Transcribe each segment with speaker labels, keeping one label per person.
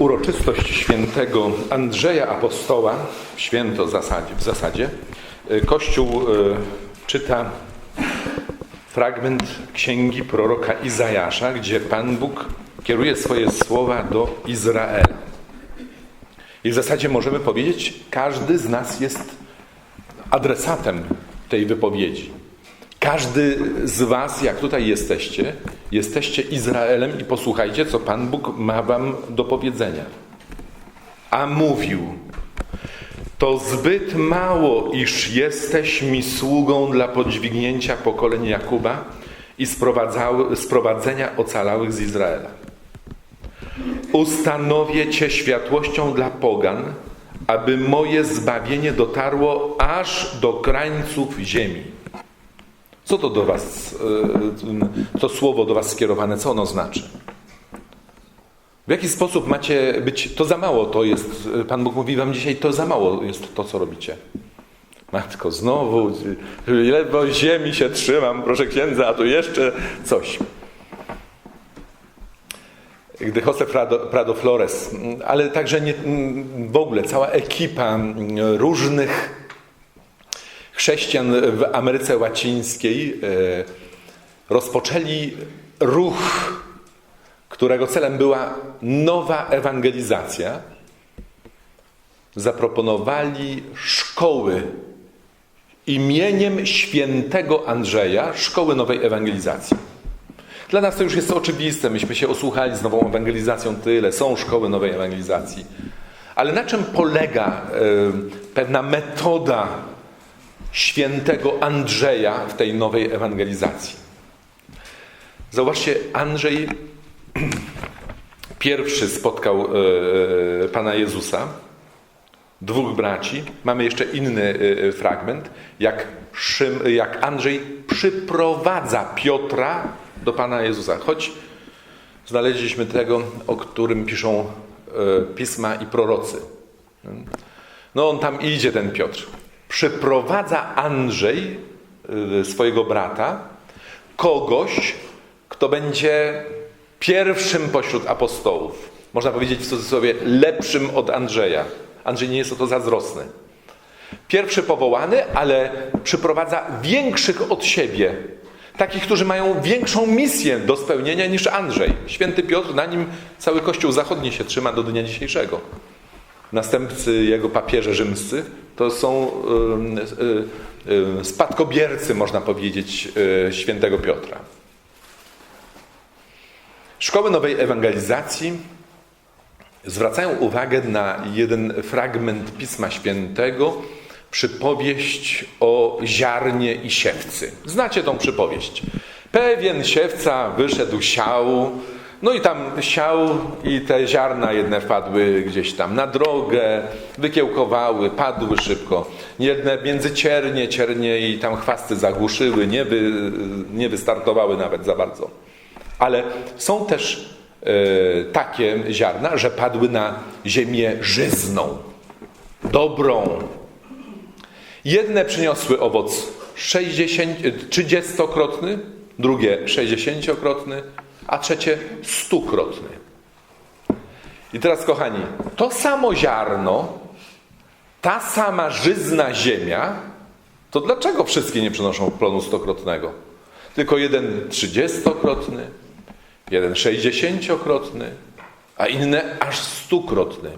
Speaker 1: uroczystość świętego Andrzeja Apostoła, święto w zasadzie, zasadzie Kościół e, czyta fragment księgi proroka Izajasza, gdzie Pan Bóg kieruje swoje słowa do Izraela. I w zasadzie możemy powiedzieć, każdy z nas jest adresatem tej wypowiedzi. Każdy z Was, jak tutaj jesteście, jesteście Izraelem i posłuchajcie, co Pan Bóg ma Wam do powiedzenia. A mówił: To zbyt mało, iż jesteś mi sługą dla podźwignięcia pokoleń Jakuba i sprowadzenia ocalałych z Izraela. Ustanowię Cię światłością dla pogan, aby moje zbawienie dotarło aż do krańców ziemi. Co to do Was, to słowo do Was skierowane, co ono znaczy? W jaki sposób macie być, to za mało to jest, Pan Bóg mówi Wam dzisiaj, to za mało jest to, co robicie. Matko, znowu, ledwo ziemi się trzymam, proszę księdza, a tu jeszcze coś. Gdy Jose Prado, Prado Flores, ale także nie, w ogóle cała ekipa różnych chrześcijan w Ameryce Łacińskiej rozpoczęli ruch, którego celem była nowa ewangelizacja. Zaproponowali szkoły imieniem świętego Andrzeja, szkoły nowej ewangelizacji. Dla nas to już jest oczywiste, myśmy się osłuchali z nową ewangelizacją tyle, są szkoły nowej ewangelizacji. Ale na czym polega y, pewna metoda świętego Andrzeja w tej nowej ewangelizacji. Zauważcie, Andrzej pierwszy spotkał e, Pana Jezusa, dwóch braci. Mamy jeszcze inny e, fragment, jak, Szym, jak Andrzej przyprowadza Piotra do Pana Jezusa. Choć znaleźliśmy tego, o którym piszą e, pisma i prorocy. No on tam idzie, ten Piotr przyprowadza Andrzej, y, swojego brata, kogoś, kto będzie pierwszym pośród apostołów. Można powiedzieć w cudzysłowie lepszym od Andrzeja. Andrzej nie jest o to zazdrosny. Pierwszy powołany, ale przyprowadza większych od siebie. Takich, którzy mają większą misję do spełnienia niż Andrzej. Święty Piotr, na nim cały Kościół Zachodni się trzyma do dnia dzisiejszego. Następcy jego papieże rzymscy to są spadkobiercy, można powiedzieć, świętego Piotra. Szkoły Nowej Ewangelizacji zwracają uwagę na jeden fragment Pisma Świętego, przypowieść o ziarnie i siewcy. Znacie tą przypowieść. Pewien siewca wyszedł siał, no i tam siał i te ziarna jedne wpadły gdzieś tam na drogę, wykiełkowały, padły szybko. Jedne między ciernie, ciernie i tam chwasty zagłuszyły, nie, wy, nie wystartowały nawet za bardzo. Ale są też e, takie ziarna, że padły na ziemię żyzną, dobrą. Jedne przyniosły owoc 60, 30-krotny, drugie 60-krotny, a trzecie stukrotny. I teraz, kochani, to samo ziarno, ta sama żyzna ziemia, to dlaczego wszystkie nie przynoszą plonu stokrotnego? Tylko jeden trzydziestokrotny, jeden sześćdziesięciokrotny, a inne aż stukrotny.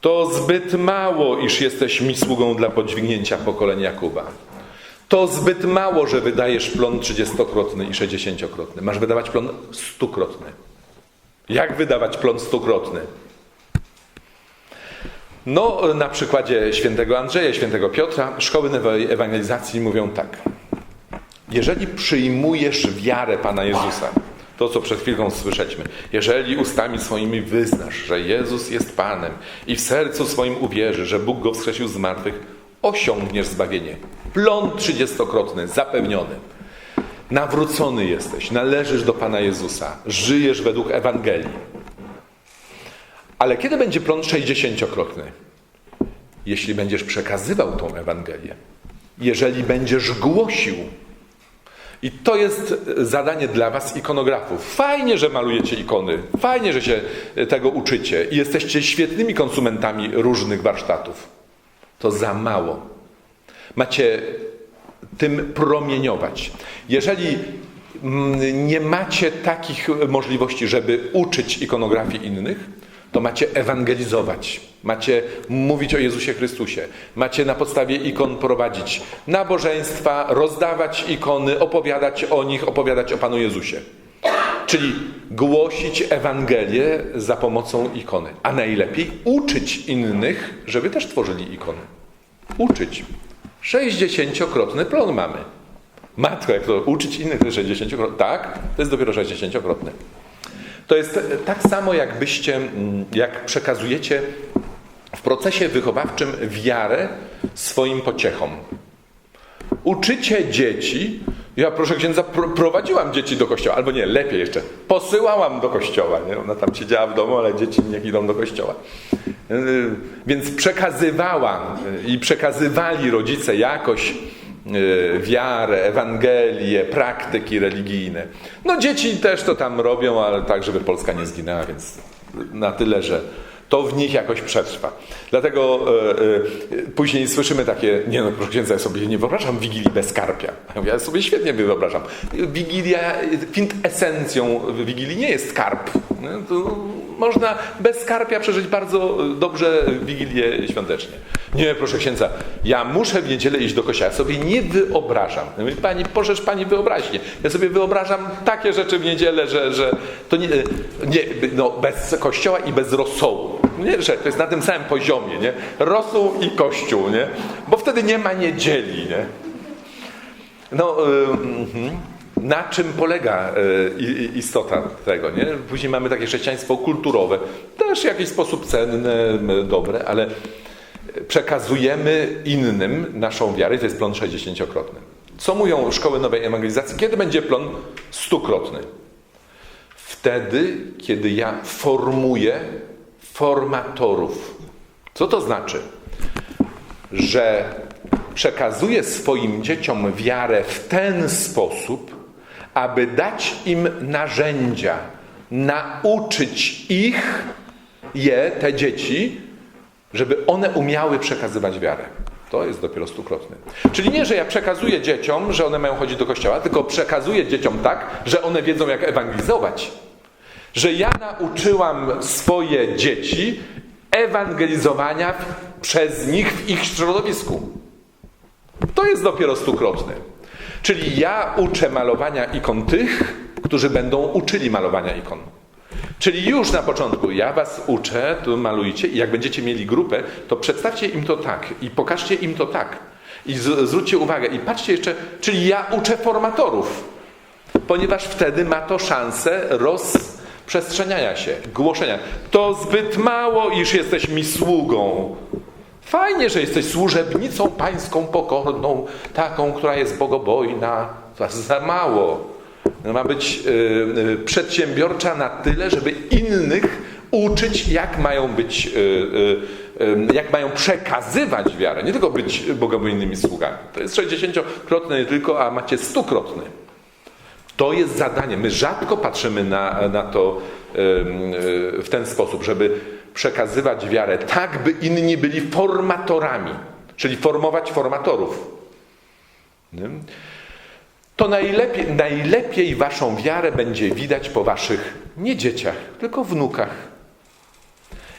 Speaker 1: To zbyt mało, iż jesteś mi sługą dla podźwignięcia pokolenia Kuba. To zbyt mało, że wydajesz plon 30-krotny i 60-krotny. Masz wydawać plon stukrotny. Jak wydawać plon stukrotny? No, na przykładzie świętego Andrzeja, świętego Piotra, szkoły ewangelizacji mówią tak. Jeżeli przyjmujesz wiarę Pana Jezusa, to co przed chwilą słyszeliśmy, jeżeli ustami swoimi wyznasz, że Jezus jest Panem i w sercu swoim uwierzysz, że Bóg go wskrzesił z martwych, osiągniesz zbawienie. Plon trzydziestokrotny, zapewniony. Nawrócony jesteś, należysz do Pana Jezusa, żyjesz według Ewangelii. Ale kiedy będzie plon sześćdziesięciokrotny? Jeśli będziesz przekazywał tą Ewangelię, jeżeli będziesz głosił, I to jest zadanie dla Was, ikonografów. Fajnie, że malujecie ikony, fajnie, że się tego uczycie i jesteście świetnymi konsumentami różnych warsztatów. To za mało. Macie tym promieniować. Jeżeli mm, nie macie takich możliwości, żeby uczyć ikonografii innych, to macie ewangelizować, macie mówić o Jezusie Chrystusie, macie na podstawie ikon prowadzić nabożeństwa, rozdawać ikony, opowiadać o nich, opowiadać o Panu Jezusie. Czyli głosić Ewangelię za pomocą ikony, a najlepiej uczyć innych, żeby też tworzyli ikony. Uczyć. 60-krotny plon mamy. Matko, jak to uczyć innych, to jest 60-krotny. Tak, to jest dopiero 60-krotny. To jest tak samo, jakbyście, jak przekazujecie w procesie wychowawczym wiarę swoim pociechom. Uczycie dzieci, ja proszę księdza, prowadziłam dzieci do kościoła, albo nie, lepiej jeszcze, posyłałam do kościoła. Nie? Ona tam siedziała w domu, ale dzieci niech idą do kościoła. Yy, więc przekazywała i przekazywali rodzice jakoś yy, wiarę, Ewangelię, praktyki religijne. No dzieci też to tam robią, ale tak, żeby Polska nie zginęła, więc na tyle, że to w nich jakoś przetrwa. Dlatego e, e, później słyszymy takie, nie no, proszę księdza, ja sobie nie wyobrażam Wigilii bez karpia. Ja, sobie świetnie wyobrażam. Wigilia, kwintesencją Wigilii nie jest karp. To można bez karpia przeżyć bardzo dobrze Wigilię świątecznie. Nie, proszę księdza, ja muszę w niedzielę iść do kościoła. Ja sobie nie wyobrażam. Pani, pożesz pani wyobraźnię. Ja sobie wyobrażam takie rzeczy w niedzielę, że, że to nie, nie no, bez kościoła i bez rosołu. Nie, że to jest na tym samym poziomie, nie? Rosół i kościół, nie? Bo wtedy nie ma niedzieli, nie? No, yy, na czym polega yy, istota tego, nie? Później mamy takie chrześcijaństwo kulturowe, też w jakiś sposób cenne, dobre, ale przekazujemy innym naszą wiarę, to jest plon 60-krotny. Co mówią szkoły nowej ewangelizacji? Kiedy będzie plon stukrotny? Wtedy, kiedy ja formuję formatorów. Co to znaczy? Że przekazuję swoim dzieciom wiarę w ten sposób, aby dać im narzędzia, nauczyć ich, je, te dzieci, żeby one umiały przekazywać wiarę. To jest dopiero stukrotny. Czyli nie, że ja przekazuję dzieciom, że one mają chodzić do kościoła, tylko przekazuję dzieciom tak, że one wiedzą, jak ewangelizować. Że ja nauczyłam swoje dzieci ewangelizowania przez nich w ich środowisku. To jest dopiero stukrotny. Czyli ja uczę malowania ikon tych, którzy będą uczyli malowania ikon. Czyli już na początku ja was uczę, tu malujcie i jak będziecie mieli grupę, to przedstawcie im to tak i pokażcie im to tak. I zwróćcie uwagę i patrzcie jeszcze, czyli ja uczę formatorów, ponieważ wtedy ma to szansę rozprzestrzeniania się, głoszenia. To zbyt mało, iż jesteś mi sługą. Fajnie, że jesteś służebnicą pańską pokorną, taką, która jest bogobojna. To za mało. Ma być y, y, przedsiębiorcza na tyle, żeby innych uczyć, jak mają być, y, jak mają przekazywać wiarę. Nie tylko być bogobojnymi sługami. To jest 60-krotny nie tylko, a macie stukrotny. To jest zadanie. My rzadko patrzymy na, na to w ten sposób, żeby przekazywać wiarę tak, by inni byli formatorami, czyli formować formatorów. To najlepiej, najlepiej waszą wiarę będzie widać po waszych nie dzieciach, tylko wnukach.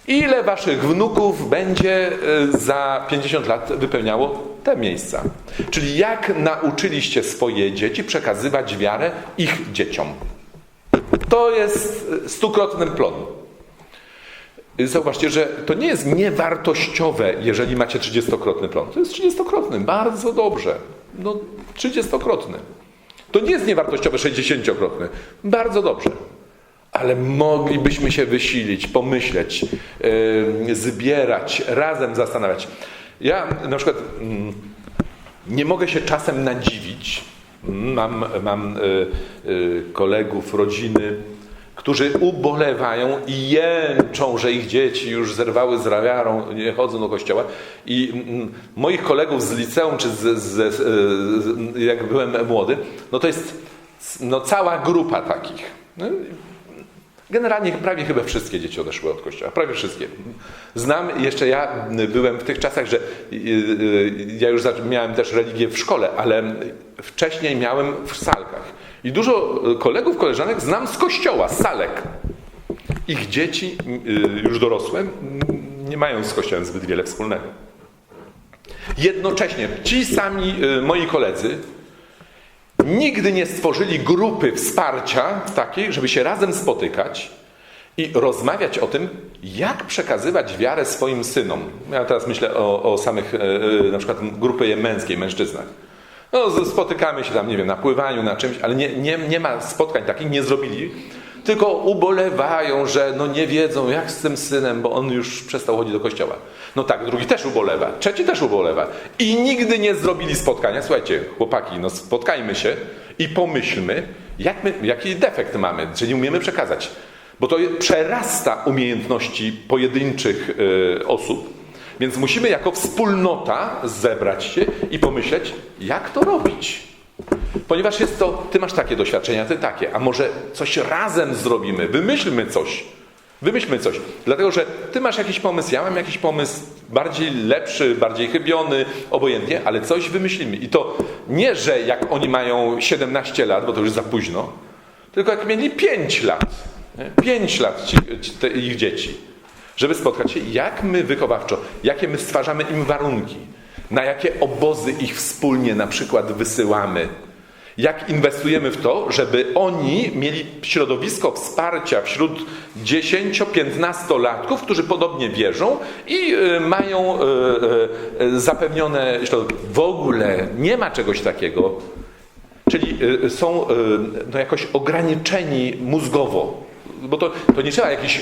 Speaker 1: Ile waszych wnuków będzie e, za 50 lat wypełniało te miejsca? Czyli jak nauczyliście swoje dzieci przekazywać wiarę ich dzieciom? To jest stukrotny plon. Zauważcie, że to nie jest niewartościowe, jeżeli macie 30-krotny plon. To jest 30-krotny, bardzo dobrze. No, 30-krotny. To nie jest niewartościowe 60-krotne. Bardzo dobrze. Ale moglibyśmy się wysilić, pomyśleć, zbierać, razem zastanawiać. Ja na przykład yy, nie mogę się czasem nadziwić. Mam, mam yy, kolegów, rodziny, którzy ubolewają i jęczą, że ich dzieci już zerwały z rawiarą, nie chodzą do kościoła. I mm, moich kolegów z liceum, czy z, z, z, jak byłem młody, no to jest no, cała grupa takich. No, Generalnie prawie chyba wszystkie dzieci odeszły od kościoła, prawie wszystkie. Znam, jeszcze ja byłem w tych czasach, że y, y, ja już miałem też religię w szkole, ale wcześniej miałem w salkach. I dużo kolegów, koleżanek znam z kościoła, z salek. Ich dzieci, y, już dorosłe, nie mają z kościołem zbyt wiele wspólnego. Jednocześnie ci sami moi koledzy nigdy nie stworzyli grupy wsparcia takiej, żeby się razem spotykać i rozmawiać o tym, jak przekazywać wiarę swoim synom. Ja teraz myślę o, o samych, e, e, na przykład grupy męskiej, mężczyznach. No, spotykamy się tam, nie wiem, na pływaniu, na czymś, ale nie, nie, nie ma spotkań takich, nie zrobili, tylko ubolewają, że no nie wiedzą, jak z tym synem, bo on już przestał chodzić do kościoła. No tak, drugi też ubolewa, trzeci też ubolewa. I nigdy nie zrobili spotkania. Słuchajcie, chłopaki, no spotkajmy się i pomyślmy, jak my, jaki defekt mamy, że nie umiemy przekazać. Bo to przerasta umiejętności pojedynczych y, osób, więc musimy jako wspólnota zebrać się i pomyśleć, jak to robić. Ponieważ jest to, ty masz takie doświadczenia, ty takie, a może coś razem zrobimy, wymyślmy coś. Wymyślmy coś. Dlatego, że ty masz jakiś pomysł, ja mam jakiś pomysł bardziej lepszy, bardziej chybiony, obojętnie, ale coś wymyślimy. I to nie, że jak oni mają 17 lat, bo to już za późno, tylko jak mieli 5 lat. 5 lat ci, ci, te, ich dzieci. Żeby spotkać się, jak my wychowawczo, jakie my stwarzamy im warunki, na jakie obozy ich wspólnie na przykład wysyłamy, jak inwestujemy w to, żeby oni mieli środowisko wsparcia wśród 10-15-latków, którzy podobnie wierzą i y, mają y, y, zapewnione środowisko. W ogóle nie ma czegoś takiego. Czyli są no, jakoś ograniczeni mózgowo. Bo to, to nie trzeba jakichś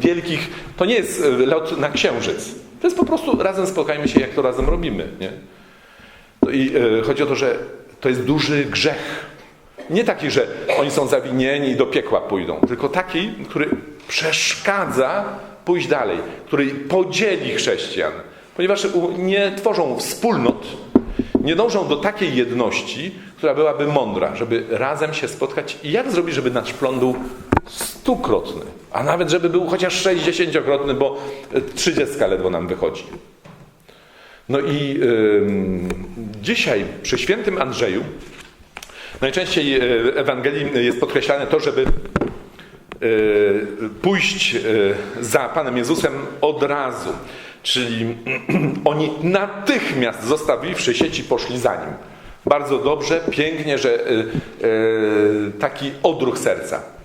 Speaker 1: wielkich, to nie jest lot na księżyc. To jest po prostu razem spotkajmy się, jak to razem robimy. Nie? No I chodzi o to, że to jest duży grzech. Nie taki, że oni są zawinieni i do piekła pójdą, tylko taki, który przeszkadza pójść dalej, który podzieli chrześcijan, ponieważ nie tworzą wspólnot, nie dążą do takiej jedności, która byłaby mądra, żeby razem się spotkać i jak zrobić, żeby nasz plon był stukrotny, a nawet żeby był chociaż sześćdziesięciokrotny, bo trzydziestka ledwo nam wychodzi. No i dzisiaj przy świętym Andrzeju najczęściej e, w Ewangelii jest podkreślane to, żeby e, pójść e, za Panem Jezusem od razu. Czyli oni natychmiast zostawiwszy sieci poszli za Nim. Bardzo dobrze, pięknie, że taki odruch serca.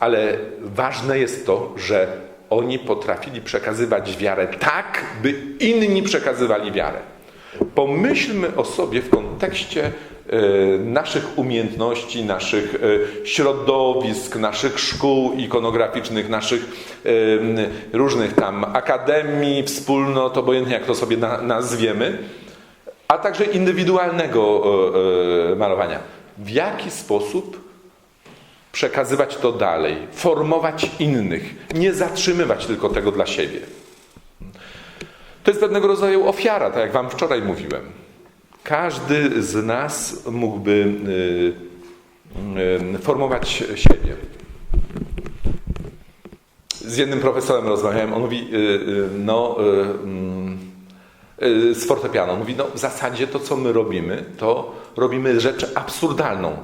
Speaker 1: Ale ważne jest to, że oni potrafili przekazywać wiarę tak, by inni przekazywali wiarę. Pomyślmy o sobie w kontekście e, naszych umiejętności, naszych e, środowisk, naszych szkół ikonograficznych, naszych e, różnych tam akademii, wspólnot, obojętnie jak to sobie nazwiemy, a także indywidualnego malowania. W jaki sposób przekazywać to dalej, formować innych, nie zatrzymywać tylko tego dla siebie. To jest pewnego rodzaju ofiara, tak jak Wam wczoraj mówiłem. Każdy z nas mógłby y, y, formować siebie. Z jednym profesorem rozmawiałem, on mówi, y, no, z fortepianu, mówi, no w zasadzie to, co my robimy, to robimy rzecz absurdalną.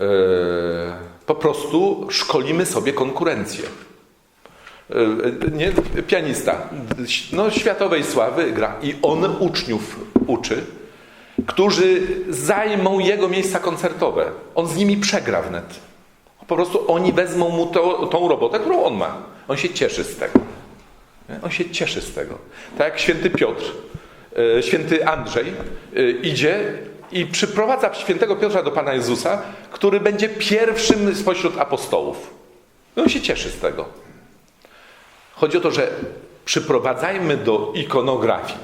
Speaker 1: E, po prostu szkolimy sobie konkurencję. E, nie, pianista no, światowej sławy gra i on uczniów uczy, którzy zajmą jego miejsca koncertowe. On z nimi przegra wnet. Po prostu oni wezmą mu to, tą robotę, którą on ma. On się cieszy z tego. On się cieszy z tego. Tak jak święty Piotr, e, święty Andrzej idzie i przyprowadza świętego Piotra do Pana Jezusa, który będzie pierwszym spośród apostołów. I on się cieszy z tego. Chodzi o to, że przyprowadzajmy do ikonografii,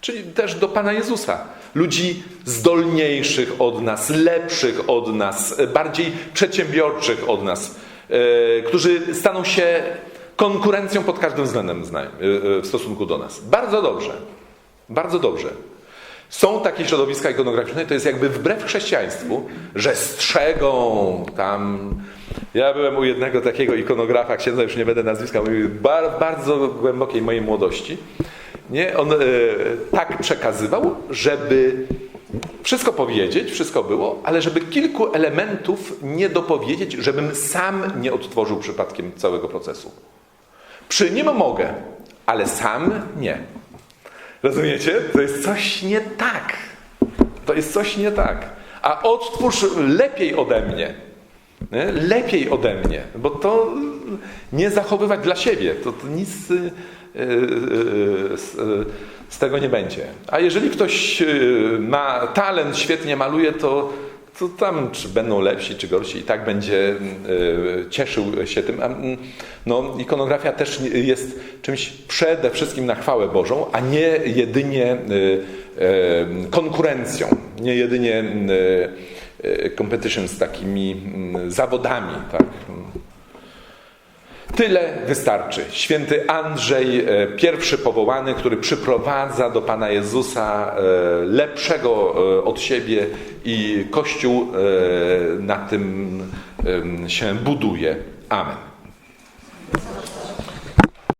Speaker 1: czyli też do Pana Jezusa, ludzi zdolniejszych od nas, lepszych od nas, bardziej przedsiębiorczych od nas, e, którzy staną się konkurencją pod każdym względem e, e, w stosunku do nas. Bardzo dobrze. Bardzo dobrze. Są takie środowiska ikonograficzne, to jest jakby wbrew chrześcijaństwu, że strzegą tam. Ja byłem u jednego takiego ikonografa, księdza, już nie będę nazwiska, mówił, bar, bardzo głębokiej mojej młodości. Nie? On e, tak przekazywał, żeby wszystko powiedzieć, wszystko było, ale żeby kilku elementów nie dopowiedzieć, żebym sam nie odtworzył przypadkiem całego procesu. Przy nim mogę, ale sam nie. Rozumiecie? To jest coś nie tak. To jest coś nie tak. A odtwórz lepiej ode mnie. Nie? Lepiej ode mnie, bo to nie zachowywać dla siebie. To, to nic y, y, y, z, y, z tego nie będzie. A jeżeli ktoś y, ma talent, świetnie maluje, to, to tam czy będą lepsi, czy gorsi, i tak będzie y, cieszył się tym. Mm, No, ikonografia też jest czymś przede wszystkim na chwałę Bożą, a nie jedynie y, y, konkurencją, nie jedynie competition z takimi mm, zawodami. Tak? Tyle wystarczy. Święty Andrzej, e, pierwszy powołany, który przyprowadza do Pana Jezusa e, lepszego e, od siebie i Kościół na tym się buduje. Amen.